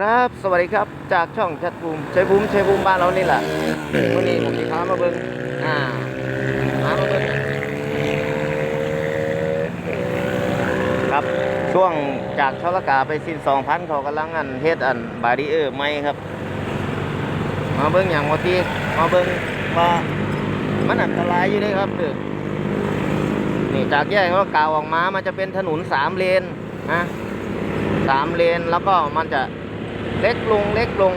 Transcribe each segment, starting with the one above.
ครับ สวัสดีครับ จากช่องชัดภูมิชัยภูมิชัยภูมิบ้านเรานี่แหละวันนี้ผมมีพามาเบิ้งอ่าพามาเบิ้งครับ ช่วงจากชลกาไปสิ้นสองพันเขากำลังอันเฮ็ดอันบารีเออร์ไม่ครับ มาเบิ้งอย่างวัที่มาเบิ้งว่ามันอันตรายอยู่เด้ครับนี่จากแยกเขากาวออกมา มันจะเป็นถนนสามเลนนะสามเลนแล้วก็มันจะ เล็กลงเล็กลง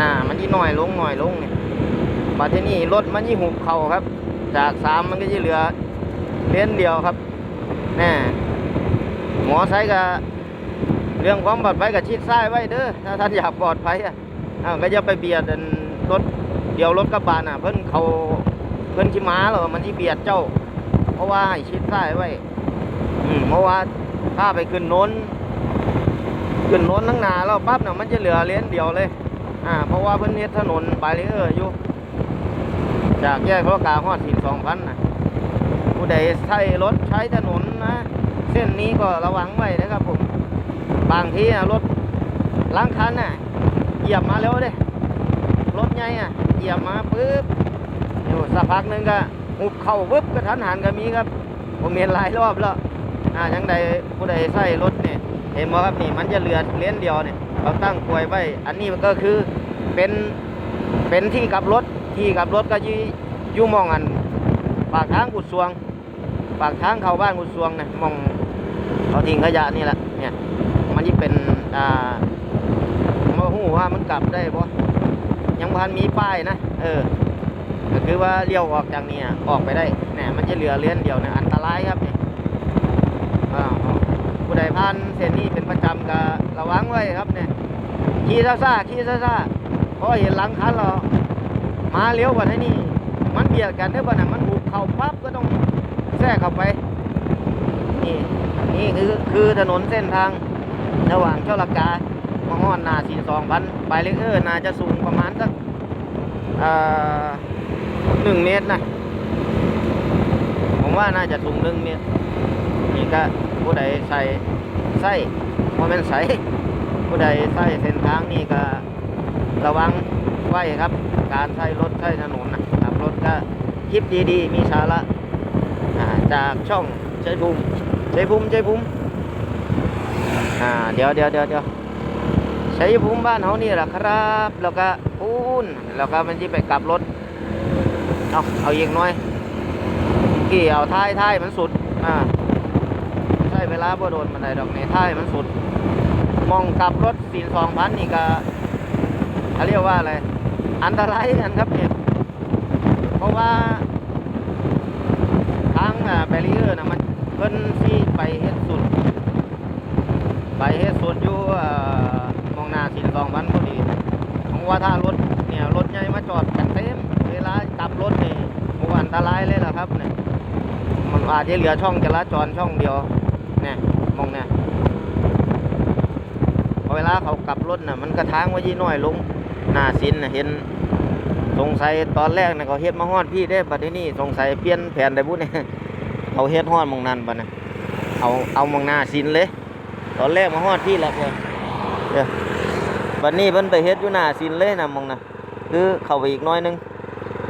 น่ะมันยี่หน้อยลงหน่อยลงเนี่ยปัจจุบันรถมันยี่หุบเข่าครับ จากสามมันก็จะเหลือเลนเดียวครับแน่หมอไซค์ก็เรื่องความปลอดภัยกับชิดซ้ายไว้เด้อถ้าท่านอยากปลอดภัยอะก็จะไปเบียดอันรถเดียวรถกระบะน่ะ เพิ่นเขาเพิ่นชิม้าหรอมันที่เบียดเจ้า เพราะว่าให้ชิดซ้ายไว้อืมเพราะว่าถ้าไปขึ้นโน้น ขึ้นโน้นทั้งนาแล้วปั๊บเนี่ยมันจะเหลือเลนเดียวเลย อ่า เพราะว่าเพิ่นเฮ็ดถนนบารีเออร์อยู่ จากแยกพระกาฮอดหินสองพันนะผู้ใดใช้รถใช้ถนนนะ เส้นนี้ก็ระวังไว้นะครับผม บางทีนะรถล้างคันน่ะ เหยียบมาแล้วเด้รถใหญ่อะ เหยียบมาปุ๊บอยู่สักพักหนึงก็หุบเข่าปุ๊บก็ทันหันก็มีครับ ผมเห็นหลายรอบแล้ว อ่าจังใดผู้ใดใช้รถเนี่ย เห็นไหมครับนี่มันจะเหลือเลนเดียวเนี่ยเราตั้งกลวยไว้ อันนี้มันก็คือเป็นเป็นที่กับรถที่กับรถก็ยี่ยู่มองอัน ปากทางกุดสวง ปากทางเข้าบ้านกุดสวงเนี่ยมองเขาทิ้งขยะนี่แหละเนี่ยมันจะเป็นอ่ามาหูว่ามันกลับได้ปะยังพันมีป้ายนะเออก็คือว่าเลี้ยวออกจากนี่อะออกไปได้เนี่ยมันจะเหลือเลี้ยนเดียวเนี่ยอันตรายครับเนี่ย ผู้ใดผ่านเส้นนี้เป็นประจำก็ระวังไว้ครับเนี่ยขี่ซ่าซาๆขี่ซ่าซาๆเพราะเห็นหลังคันเรามาเลี้ยวกว่านี้นี่มันเบียดกันได้อบ่น่ะมันหุบเข่าปั๊บก็ต้องแทรกเข้าไปนี่นี่คือคือถนนเส้นทางระหว่างเจ้าลักกามาฮอดนาสี่สองพันไปเลเออร์นาจะสูงประมาณสักเอ่อหนึ่งเมตรนะผมว่าน่าจะสูงหนึ่งเมตรนี่ก็ ผู้ใดใส่ใส่โมเมนต์ใส่ผู้ใดใส่เส้นทางนี่ก็ระวังไว้ครับ การใช้รถใช้ถนนนะขับรถก็คิดดีๆ มีสาระาจากช่องใจภูมิใจภูมิใจภูมิอ่าเดี๋ยวเดี๋ยวเดี๋ยวเดี๋ยวชัยภูมิบ้านเขานี่แหละครับ แล้วก็ปูนแล้วก็มันที่ไปกลับรถเอาเอาอีกหน่อยกี่เอาท้ายท้ายมันสุดอ่า เวลาบ่โดนมันไดดอกในท้ายมันสุด มองกลับรถสี่สองพันนี่ก็เขาเรียกว่าอะไร อันตรายกันครับเนี่ยเพราะว่าทางแบรีเออร์นะมันเพิ่นที่ไปเฮ็ดสุด ไปเฮ็ดสุดอยู่มองหน้าสี่สองพันพอดีเพราะว่าถ้ารถเนี่ยรถใหญ่มาจอดกันเต็มเวลากลับรถนี่โอ้อันตรายเลยล่ะครับเนี่ยมันอาจจะเหลือช่องจราจรช่องเดียว น่มองเนี่ยพอเวลาเขากลับรถน่ะ มันกระทางไว้ยี่น้อยลงหน้าสินน่ะเห็น สงสัยตอนแรกน่ะเขาเฮ็ดมาฮอดพี่ได้บัดนี้นี่สงสัยเปลี่ยนแผนได้บุเนี่ยเขาเฮ็ดฮอดมองนั้นบัดน่ะเอาเอามองหน้าสินเลย ตอนแรกมาฮอดพี่แล้วเพิ่นเดี๋ยวบัดนี้เพิ่นไปเฮ็ดอยู่หน้าสินเลยนะมองน่ะคือเข้าไปอีกหน้อยหนึง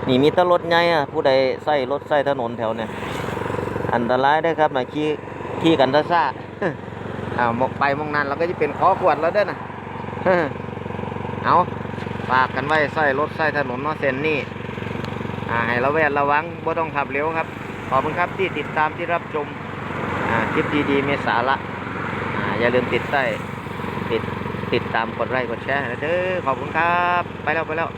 นี่มีแต่รถใหญ่อะผู้ใดใช้รถใช้ถนนแถวเนี่ยอันตรายได้ครับนะขี่ ขี่กันซ่าซ่าๆอ้าวมองไปมองนั้นเราก็จะเป็นขอขวดแล้วเด้อนะเอาฝากกันไว้ใส่รถใส่ถนนเนาะเส้นนี่ให้ระแวดระวังบ่ต้องขับเร็วครับ ขอบคุณครับที่ติดตามที่รับชมคลิปดีๆมีสาระอย่าลืมติดใต้ติดติดตามกดไลค์กดแชร์นะเด้อขอบคุณครับ ไปแล้วไปแล้ว